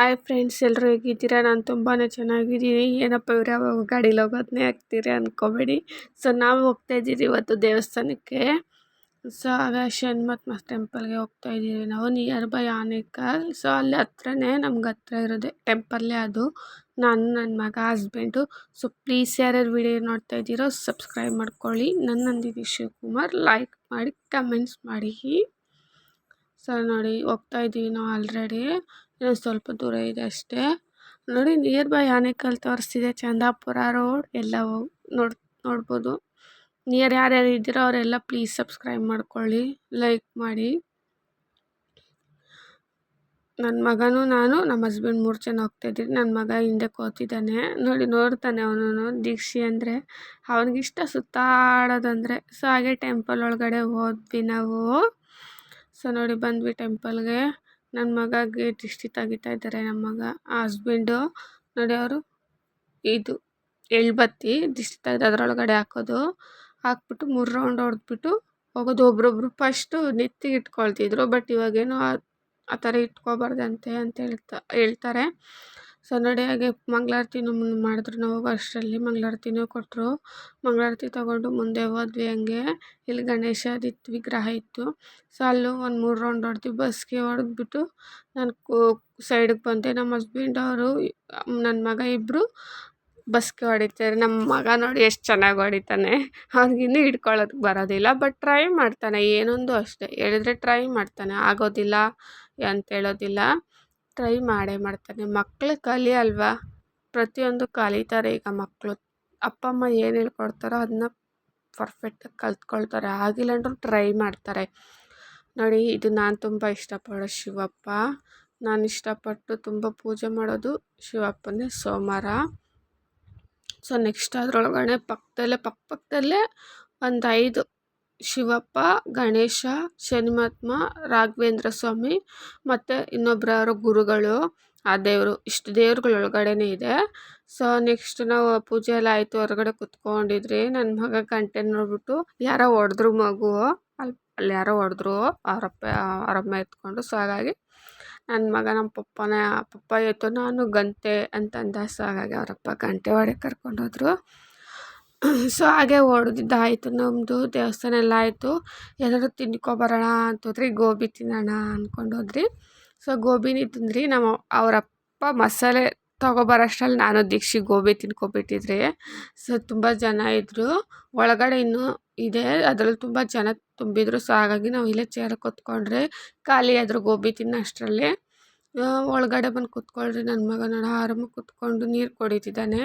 Hi friends ಎಲ್ಲರೂ ಹೇಗಿದ್ದೀರಾ? ನಾನು ತುಂಬಾ ಚೆನ್ನಾಗಿದ್ದೀನಿ. ಏನಪ್ಪ ಇವ್ರು ಯಾವಾಗ ಗಾಡೀಲಿ ಹೋಗೋದನ್ನೇ ಆಗ್ತೀರಿ ಅಂದ್ಕೋಬೇಡಿ ಸೊ ನಾವು ಹೋಗ್ತಾ ಇದ್ದೀರಿ ಇವತ್ತು ದೇವಸ್ಥಾನಕ್ಕೆ. ಸೊ ಆಗ ಶನ್ಮತ್ಮ ಟೆಂಪಲ್ಗೆ ಹೋಗ್ತಾ ಇದ್ದೀವಿ ನಾವು. ನಿಯರ್ ಬೈ ಆನೇಕಲ್ ಸೊ ಅಲ್ಲಿ ಹತ್ರನೇ ನಮ್ಗೆ ಹತ್ರ ಇರೋದೆ ಟೆಂಪಲ್ಲೇ ಅದು. ನಾನು ನನ್ನ ಮಗ ಹಸ್ಬೆಂಡು ಸೊ ಪ್ಲೀಸ್ ಯಾರ್ಯಾರು ವಿಡಿಯೋ ನೋಡ್ತಾ ಇದ್ದೀರೋ ಸಬ್ಸ್ಕ್ರೈಬ್ ಮಾಡ್ಕೊಳ್ಳಿ. ನನ್ನ ನಂದಿನಿ ಶಿವಕುಮಾರ್. ಲೈಕ್ ಮಾಡಿ ಕಮೆಂಟ್ಸ್ ಮಾಡಿ. ಸೊ ನೋಡಿ, ಹೋಗ್ತಾ ಇದ್ದೀವಿ ನಾವು ಆಲ್ರೆಡಿ ಇನ್ನೊಂದು ಸ್ವಲ್ಪ ದೂರ ಇದೆ ಅಷ್ಟೇ. ನೋಡಿ ನಿಯರ್ ಬೈ ಆನೇಕಲ್ ತೋರಿಸ್ತಿದೆ, ಚಂದಾಪುರ ರೋಡ್ ಎಲ್ಲ ಹೋಗಿ ನೋಡ್, ನೋಡ್ಬೋದು. ನಿಯರ್ ಯಾರ್ಯಾರು ಇದ್ದೀರೋ ಅವರೆಲ್ಲ ಪ್ಲೀಸ್ ಸಬ್ಸ್ಕ್ರೈಬ್ ಮಾಡ್ಕೊಳ್ಳಿ ಲೈಕ್ ಮಾಡಿ. ನನ್ನ ಮಗನೂ ನಾನು ನಮ್ಮ ಹಸ್ಬೆಂಡ್ ಮೂರು ಜನ ಹೋಗ್ತಾಯಿದ್ದೀವಿ ನನ್ನ ಮಗ ಹಿಂದೆ ಕೂತಿದ್ದಾನೆ. ನೋಡಿ, ನೋಡ್ತಾನೆ ಅವನು ದೀಕ್ಷಿ ಅಂದರೆ. ಅವನಿಗಿಷ್ಟ ಸುತ್ತಾಡೋದಂದರೆ. ಸೊ, ಹಾಗೆ ಟೆಂಪಲ್ ಒಳಗಡೆ ಹೋದ್ವಿ ನಾವು. ಸೊ ನೋಡಿ ಬಂದ್ವಿ ಟೆಂಪಲ್ಗೆ. ನನ್ನ ಮಗ ಗೇಟ್ ದಿಷ್ಟಿ ತೆಗಿತಾ ಇದ್ದಾರೆ ನಮ್ಮ ಮಗ. ಹಸ್ಬೆಂಡು ನೋಡಿ ಅವರು ಇದು ಎಳ್ಬತ್ತಿ ದಿಷ್ಟಿ ತೆಗ್ದು ಅದ್ರೊಳಗಡೆ ಹಾಕೋದು. ಹಾಕ್ಬಿಟ್ಟು ಮೂರು ರೌಂಡ್ ಹೊಡೆದ್ಬಿಟ್ಟು ಹೋಗೋದು. ಒಬ್ರೊಬ್ರು ಫಸ್ಟು ನೆತ್ತಿಗೆ ಇಟ್ಕೊಳ್ತಿದ್ರು ಬಟ್ ಇವಾಗೇನು ಆ ಥರ ಇಟ್ಕೋಬಾರ್ದಂತೆ ಅಂತ ಹೇಳ್ತಾ, ಹೇಳ್ತಾರೆ. ಸೊ ಮಂಗಳಾರತಿ ಮಂಗಳಾರತಿನೂ ಮಾಡಿದ್ರು ನಾವು ಅಷ್ಟರಲ್ಲಿ ಮಂಗಳಾರತಿನೂ ಕೊಟ್ಟರು ಮಂಗಳಾರತಿ ತಗೊಂಡು ಮುಂದೆ ಹೋದ್ವಿ ಹಂಗೆ. ಇಲ್ಲಿ ಗಣೇಶದಿತ್ತು ವಿಗ್ರಹ ಇತ್ತು. ಸೊ, ಅಲ್ಲೂ ಒಂದು ಮೂರು ರೌಂಡ್ ಹೊಡ್ದ್ವಿ. ಬಸ್ಗೆ ಹೊಡೆದ್ಬಿಟ್ಟು ನಾನು ಕೂ ಸೈಡಿಗೆ ಬಂದೆ. ನಮ್ಮ ಹಸ್ಬೆಂಡ್ ಅವರು ನನ್ನ ಮಗ ಇಬ್ಬರು ಬಸ್ಗೆ ಹೊಡಿತಾರೆ. ನಮ್ಮ ಮಗ ನೋಡಿ ಎಷ್ಟು ಚೆನ್ನಾಗಿ ಹೊಡಿತಾನೆ. ಅವ್ನಿಗಿನ್ನೂ ಹಿಡ್ಕೊಳ್ಳೋದಕ್ಕೆ ಬರೋದಿಲ್ಲ ಬಟ್ ಟ್ರೈ ಮಾಡ್ತಾನೆ. ಏನೊಂದು ಅಷ್ಟೇ. ಹೇಳಿದ್ರೆ ಟ್ರೈ ಮಾಡ್ತಾನೆ. ಆಗೋದಿಲ್ಲ, ಅಂತ ಹೇಳೋದಿಲ್ಲ. ಟ್ರೈ ಮಾಡೇ ಮಾಡ್ತಾನೆ. ಮಕ್ಕಳು ಕಲಿ ಅಲ್ವಾ? ಪ್ರತಿಯೊಂದು ಕಲಿತಾರೆ ಈಗ ಮಕ್ಕಳು ಅಪ್ಪ, ಅಮ್ಮ ಏನು ಹೇಳ್ಕೊಡ್ತಾರೋ ಅದನ್ನ ಪರ್ಫೆಕ್ಟಾಗಿ ಕಲ್ತ್ಕೊಳ್ತಾರೆ. ಆಗಿಲ್ಲ ಅಂದರೂ ಟ್ರೈ ಮಾಡ್ತಾರೆ. ನೋಡಿ, ಇದು ನಾನು ತುಂಬ ಇಷ್ಟಪಡೋ ಶಿವಪ್ಪ. ನಾನು ಇಷ್ಟಪಟ್ಟು ತುಂಬ ಪೂಜೆ ಮಾಡೋದು ಶಿವಪ್ಪನೇ ಸೋಮವಾರ. ಸೊ ನೆಕ್ಸ್ಟ್ ಅದರೊಳಗಡೆ ಪಕ್ಕದಲ್ಲೇ ಪಕ್ಕ ಪಕ್ಕದಲ್ಲೇ ಒಂದು ಐದು ಶಿವಪ್ಪ, ಗಣೇಶ ಶನಿಮಹಾತ್ಮ ರಾಘವೇಂದ್ರ ಸ್ವಾಮಿ ಮತ್ತು ಇನ್ನೊಬ್ರು ಯಾರೋ ಗುರುಗಳು. ಆ ದೇವರು, ಇಷ್ಟು ದೇವ್ರುಗಳು ಒಳಗಡೆನೇ ಇದೆ. ಸೊ ನೆಕ್ಸ್ಟ್ ನಾವು ಪೂಜೆ ಎಲ್ಲ ಆಯಿತು, ಹೊರಗಡೆ ಕುತ್ಕೊಂಡಿದ್ರಿ. ನನ್ನ ಮಗ ಗಂಟೆ ನೋಡ್ಬಿಟ್ಟು ಯಾರೋ ಹೊಡೆದ್ರು ಮಗು. ಅಲ್ಲಿ ಅಲ್ಲಿ ಯಾರೋ ಹೊಡೆದ್ರು ಅವರಪ್ಪ, ಅವರಮ್ಮ ಎತ್ಕೊಂಡು. ಸೊ ಹಾಗಾಗಿ ನನ್ನ ಮಗ ನಮ್ಮ ಪಪ್ಪನ, ಪಪ್ಪ ಎತ್ತು ನಾನು ಗಂಟೆ ಅಂತಂದ ಸೊ ಹಾಗಾಗಿ ಅವರಪ್ಪ ಗಂಟೆ ಹೊಡೆ ಕರ್ಕೊಂಡೋದ್ರು. ಸೊ ಹಾಗೆ ಹೊಡ್ದಿದ್ದಾಯ್ತು ನಮ್ಮದು ದೇವಸ್ಥಾನ ಎಲ್ಲ ಆಯಿತು. ಏನಾದ್ರು ತಿನ್ಕೊಬರೋಣ ಅಂತೋದ್ರಿ ಗೋಬಿ ತಿನ್ನೋಣ ಅಂದ್ಕೊಂಡು ಹೋದ್ರಿ. ಸೊ ಗೋಬಿನೇ ತಿಂದ್ರಿ. ನಮ್ಮ ಅವರಪ್ಪ ಮಸಾಲೆ ತೊಗೊಬರೋಷ್ಟ್ರಲ್ಲಿ ನಾನು ದೀಕ್ಷಿ ಗೋಬಿ ತಿನ್ಕೊಬಿಟ್ಟಿದ್ರಿ ಸೊ ತುಂಬ ಜನ ಇದ್ದರು ಒಳಗಡೆ ಇನ್ನೂ ಇದೆ. ಅದರಲ್ಲಿ ತುಂಬ ಜನ ತುಂಬಿದ್ರು. ಸೊ ಹಾಗಾಗಿ ನಾವು ಇಲ್ಲೇ ಚೇರ್ ಕೂತ್ಕೊಂಡ್ರೆ ಖಾಲಿ ಆದರು ಗೋಬಿ ತಿನ್ನೋ ಅಷ್ಟರಲ್ಲಿ ಒಳಗಡೆ ಬಂದು ಕೂತ್ಕೊಳ್ರಿ. ನನ್ನ ಮಗನ ನೋಡಿ. ಆರಾಮಾಗಿ ಕೂತ್ಕೊಂಡು ನೀರು ಕುಡಿತಿದ್ದಾನೆ.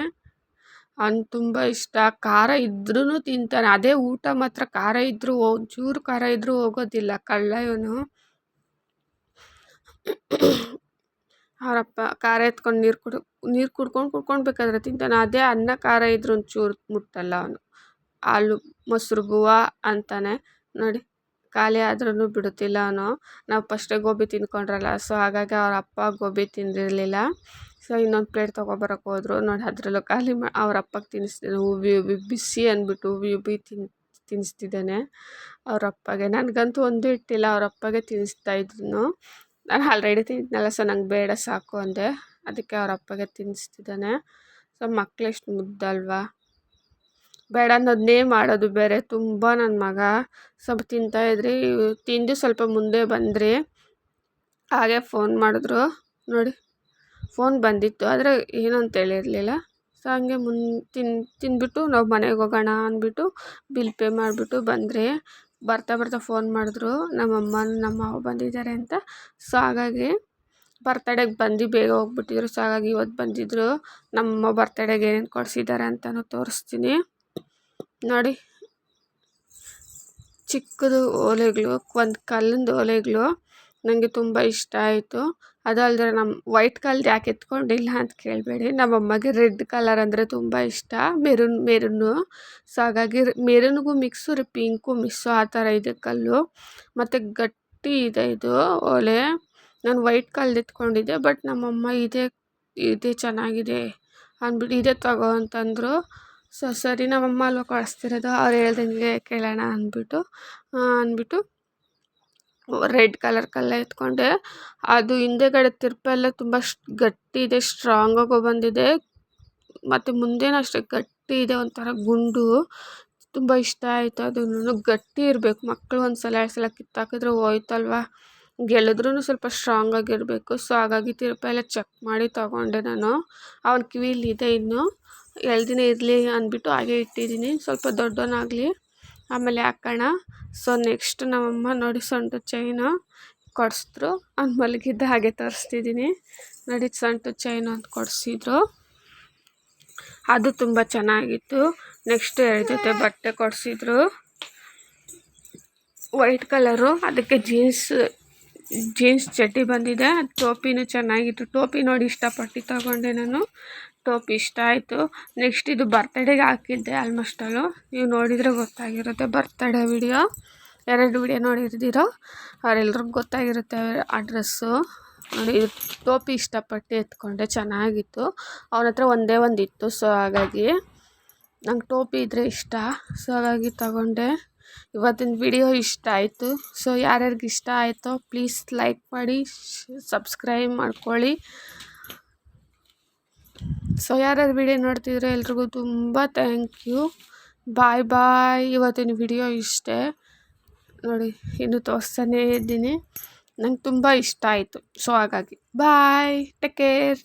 ಅವ್ನಿಗೆ ತುಂಬ ಇಷ್ಟ. ಖಾರ ಇದ್ರೂ ತಿಂತಾನೆ. ಅದೇ ಊಟ ಮಾತ್ರ ಖಾರ ಇದ್ದರೂ ಒಂಚೂರು ಖಾರ ಇದ್ದರೂ ಹೋಗೋದಿಲ್ಲ. ಕಳ್ಳ ಇವನು ಅವರಪ್ಪ ಖಾರ ಎತ್ಕೊಂಡು ನೀರು ಕುಡ್, ನೀರು ಕುಡ್ಕೊಂಡು ಕುಡ್ಕೊಂಡು ತಿಂತಾನೆ. ಅದೇ ಅನ್ನ ಖಾರ ಇದ್ರೂ ಒಂಚೂರು ಮುಟ್ಟಲ್ಲ ಅವನು. ಹಾಲು ಮೊಸರು ಬೂವಾ ಅಂತಾನೆ. ನೋಡಿ. ಖಾಲಿ ಆದ್ರೂ ಬಿಡುತ್ತಿಲ್ಲ ಅವನು. ನಾವು ಫಸ್ಟೇ ಗೋಬಿ ತಿಂದ್ಕೊಂಡ್ರಲ್ಲ ಸೊ ಹಾಗಾಗಿ ಅವ್ರ ಅಪ್ಪ ಗೋಬಿ ತಿಂದಿರಲಿಲ್ಲ. ಸೊ ಇನ್ನೊಂದು ಪ್ಲೇಟ್ ತೊಗೊಬರಕ್ಕೆ ಹೋದ್ರು. ನೋಡಿ ಅದರಲ್ಲೂ ಖಾಲಿ ಮಾ, ಅವ್ರ ಅಪ್ಪಗೆ ತಿನ್ನಿಸ್ತಿದ್ದಾನೆ ಉಬ್ಬಿ ಉಬ್ಬಿ ಬಿಸಿ ಅಂದ್ಬಿಟ್ಟು ಉಬ್ಬಿ ಉಬ್ಬಿ ತಿನ್ ತಿನ್ನಿಸ್ತಿದ್ದಾನೆ ಅವ್ರ ಅಪ್ಪಗೆ. ನನಗಂತೂ ಒಂದೂ ಇಟ್ಟಿಲ್ಲ, ಅವ್ರ ಅಪ್ಪಗೆ ತಿನ್ನಿಸ್ತಾಯಿದ್ನು ನಾನು ಆಲ್ರೆಡಿ ತಿಂದಿದ್ನಲ್ಲ ಸೊ ನಂಗೆ ಬೇಡ, ಸಾಕು ಅಂದೆ. ಅದಕ್ಕೆ ಅವ್ರ ಅಪ್ಪಗೆ ತಿನ್ನಿಸ್ತಿದ್ದಾನೆ ಸೊ ಮಕ್ಳು ಎಷ್ಟು ಮುದ್ದಲ್ವಾ? ಬೇಡ ಅನ್ನೋದನ್ನೇ ಮಾಡೋದು ಬೇರೆ. ತುಂಬ ನನ್ನ ಮಗ ಸ್ವಲ್ಪ ತಿಂತಾಯಿದ್ರಿ ತಿಂದು ಸ್ವಲ್ಪ ಮುಂದೆ ಬಂದ್ರಿ. ಹಾಗೆ ಫೋನ್ ಮಾಡಿದ್ರು. ನೋಡಿ ಫೋನ್ ಬಂದಿತ್ತು. ಆದರೆ ಏನು ಅಂತ ಹೇಳಿರಲಿಲ್ಲ. ಸೊ ಹಂಗೆ ಮುನ್, ತಿನ್, ತಿಂದ್ಬಿಟ್ಟು ನಾವು ಮನೆಗೆ ಹೋಗೋಣ ಅಂದ್ಬಿಟ್ಟು ಬಿಲ್ ಪೇ ಮಾಡಿಬಿಟ್ಟು ಬಂದ್ರಿ. ಬರ್ತಾ ಬರ್ತಾ ಫೋನ್ ಮಾಡಿದ್ರು. ನಮ್ಮಮ್ಮ, ನಮ್ಮ ಮಾವ ಬಂದಿದ್ದಾರೆ ಅಂತ. ಸೊ ಹಾಗಾಗಿ ಬರ್ತಡೇಗೆ ಬಂದು ಬೇಗ ಹೋಗ್ಬಿಟ್ಟಿದ್ರು. ಸೊ ಹಾಗಾಗಿ ಇವತ್ತು ಬಂದಿದ್ದರು ನಮ್ಮ ಬರ್ತಡೇಗೆ ಏನೇನು ಕೊಡಿಸಿದ್ದಾರೆ ಅಂತಲೂ ತೋರಿಸ್ತೀನಿ. ನೋಡಿ. ಚಿಕ್ಕದು ಓಲೆಗಳು, ಒಂದು ಕಲ್ಲಿಂದು ಓಲೆಗಳು. ನನಗೆ ತುಂಬ ಇಷ್ಟ ಆಯಿತು. ಅದಲ್ಲದೆ ನಮ್ಮ ವೈಟ್ ಕಲ್ದು ಯಾಕೆ ಎತ್ಕೊಂಡಿಲ್ಲ ಅಂತ ಕೇಳಬೇಡಿ. ನಮ್ಮಮ್ಮಗೆ ರೆಡ್ ಕಲರ್ ಅಂದರೆ ತುಂಬ ಇಷ್ಟ ಮೆರೂನ್ ಮೆರೂನು ಸೊ ಹಾಗಾಗಿ ಮೆರೂನ್ಗೂ ಮಿಕ್ಸು ಪಿಂಕು ಮಿಕ್ಸು ಆ ಥರ ಇದೆ ಕಲ್ಲು. ಮತ್ತು ಗಟ್ಟಿ ಇದೆ ಇದು ಓಲೆ. ನಾನು ವೈಟ್ ಕಲ್ದು ಎತ್ಕೊಂಡಿದ್ದೆ ಬಟ್ ನಮ್ಮಮ್ಮ ಇದೇ ಇದೇ ಚೆನ್ನಾಗಿದೆ ಅಂದ್ಬಿಟ್ಟು ಇದೇ ತಗೋ ಅಂತಂದರು. ಸೊ ಸರಿ ನಮ್ಮಮ್ಮ ಅಲ್ವಾ ಕಳಿಸ್ತಿರೋದು, ಅವ್ರು ಹೇಳ್ದಂಗೆ ಕೇಳೋಣ ಅಂದ್ಬಿಟ್ಟು ಅಂದ್ಬಿಟ್ಟು ರೆಡ್ ಕಲರ್ ಕಲ್ಲ ಎತ್ಕೊಂಡೆ. ಅದು ಹಿಂದೆಗಡೆ ತಿರುಪೆಲ್ಲ ತುಂಬ ಗಟ್ಟಿ ಇದೆ ಸ್ಟ್ರಾಂಗಾಗೋ ಬಂದಿದೆ. ಮತ್ತು ಮುಂದೇನು ಅಷ್ಟೇ ಗಟ್ಟಿ ಇದೆ, ಒಂಥರ ಗುಂಡು. ತುಂಬ ಇಷ್ಟ ಆಯಿತು ಅದನ್ನು. ಗಟ್ಟಿ ಇರಬೇಕು ಮಕ್ಕಳು ಒಂದು ಸಲ ಎರಡು ಸಲ ಕಿತ್ತಾಕಿದ್ರೆ ಹೋಯ್ತಲ್ವ? ಗೆಲ್ಲಿದ್ರೂ ಸ್ವಲ್ಪ ಸ್ಟ್ರಾಂಗಾಗಿರಬೇಕು ಸೊ ಹಾಗಾಗಿ ತಿರುಪ ಎಲ್ಲ ಚೆಕ್ ಮಾಡಿ ತಗೊಂಡೆ ನಾನು. ಅವನ ಕಿವಿಲಿದೆ ಇನ್ನು. ದಿನ ಇರಲಿ ಅಂದ್ಬಿಟ್ಟು ಹಾಗೆ ಇಟ್ಟಿದ್ದೀನಿ. ಸ್ವಲ್ಪ ದೊಡ್ಡವನಾಗಲಿ. ಆಮೇಲೆ ಹಾಕೋಣ. ಸೊ ನೆಕ್ಸ್ಟ್ ನಮ್ಮಮ್ಮ ನೋಡಿ ಸೊಂಟದ ಚೈನು ಕೊಡಿಸಿದ್ರು. ಅವ್ನು ಮಲಗಿದ್ದ ಹಾಗೆ ತರಿಸ್ತಿದ್ದೀನಿ. ನೋಡಿ ಸೊಂಟದ ಚೈನು ಅಂತ ಕೊಡಿಸಿದ್ರು. ಅದು ತುಂಬ ಚೆನ್ನಾಗಿತ್ತು. ನೆಕ್ಸ್ಟ್ ಎರಡು ಜೊತೆ ಬಟ್ಟೆ ಕೊಡಿಸಿದ್ರು. ವೈಟ್ ಕಲರು ಅದಕ್ಕೆ ಜೀನ್ಸ್ ಜೀನ್ಸ್ ಚಡ್ಡಿ ಬಂದಿದೆ. ಟೋಪಿನೂ ಚೆನ್ನಾಗಿತ್ತು. ಟೋಪಿ ನೋಡಿ ಇಷ್ಟಪಟ್ಟು ತಗೊಂಡೆ ನಾನು. ಟೋಪಿ ಇಷ್ಟ ಆಯಿತು. ನೆಕ್ಸ್ಟ್ ಇದು ಬರ್ತಡೇಗೆ ಹಾಕಿದ್ದೆ ಆಲ್ಮೋಸ್ಟ್ ಅಲ್ಲು. ನೀವು ನೋಡಿದರೆ ಗೊತ್ತಾಗಿರುತ್ತೆ ಬರ್ತಡೇ ವಿಡಿಯೋ ಎರಡು ವಿಡಿಯೋ ನೋಡಿರ್ದಿರೋ. ಅವರೆಲ್ರಿಗೂ ಗೊತ್ತಾಗಿರುತ್ತೆ ಆ ಡ್ರೆಸ್ಸು ನೋಡಿ ಟೋಪಿ ಇಷ್ಟಪಟ್ಟು ಎತ್ಕೊಂಡೆ, ಚೆನ್ನಾಗಿತ್ತು. ಅವನ ಹತ್ರ ಒಂದೇ ಒಂದು ಇತ್ತು ಸೊ ಹಾಗಾಗಿ ನಂಗೆ ಟೋಪಿ ಇದ್ದರೆ ಇಷ್ಟ. ಸೊ ಹಾಗಾಗಿ ತಗೊಂಡೆ. ಇವತ್ತಿನ ವಿಡಿಯೋ ಇಷ್ಟ ಆಯಿತು. ಸೊ ಯಾರ್ಯಾರಿಗೆ ಇಷ್ಟ ಆಯಿತೋ ಪ್ಲೀಸ್ ಲೈಕ್ ಮಾಡಿ ಸಬ್ಸ್ಕ್ರೈಬ್ ಮಾಡ್ಕೊಳ್ಳಿ. ಸೊ ಯಾರ್ಯಾರು ವಿಡಿಯೋ ನೋಡ್ತಿದ್ರೆ ಎಲ್ರಿಗೂ ತುಂಬ ಥ್ಯಾಂಕ್ ಯು ಬಾಯ್ ಬಾಯ್ ಇವತ್ತಿನ ವಿಡಿಯೋ ಇಷ್ಟೇ. ನೋಡಿ, ಇನ್ನು ತೋರಿಸ್ತಾನೇ ಇದ್ದೀನಿ. ನಂಗೆ ತುಂಬ ಇಷ್ಟ ಆಯಿತು. ಸೊ ಹಾಗಾಗಿ. Bye take care